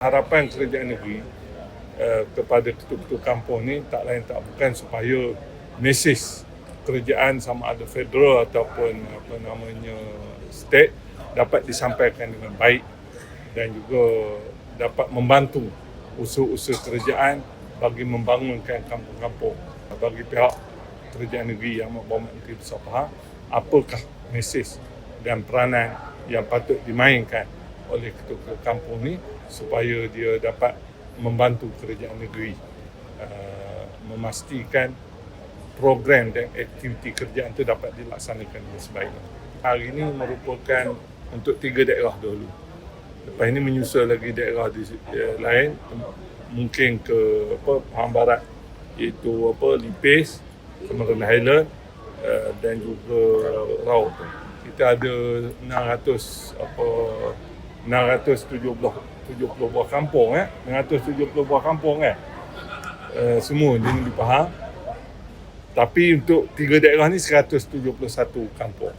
harapan kerajaan negeri uh, kepada ketua-ketua kampung ni tak lain tak bukan supaya mesej kerajaan sama ada federal ataupun apa namanya state dapat disampaikan dengan baik dan juga dapat membantu usaha-usaha kerajaan bagi membangunkan kampung-kampung. Bagi pihak kerajaan negeri yang Bapak Menteri Besar faham apakah mesej dan peranan yang patut dimainkan oleh ketua kampung ni supaya dia dapat membantu kerajaan negeri uh, memastikan program dan aktiviti kerjaan itu dapat dilaksanakan dengan sebaiknya. Hari ini merupakan untuk tiga daerah dahulu. Lepas ini menyusul lagi daerah di uh, lain mungkin ke apa Pahang Barat iaitu apa Lipis, Cameron Highland uh, dan juga Rau. Kita ada 600 apa 670 70 buah kampung eh? 670 buah kampung eh? Uh, semua di negeri Pahang tapi untuk tiga daerah ni 171 kampung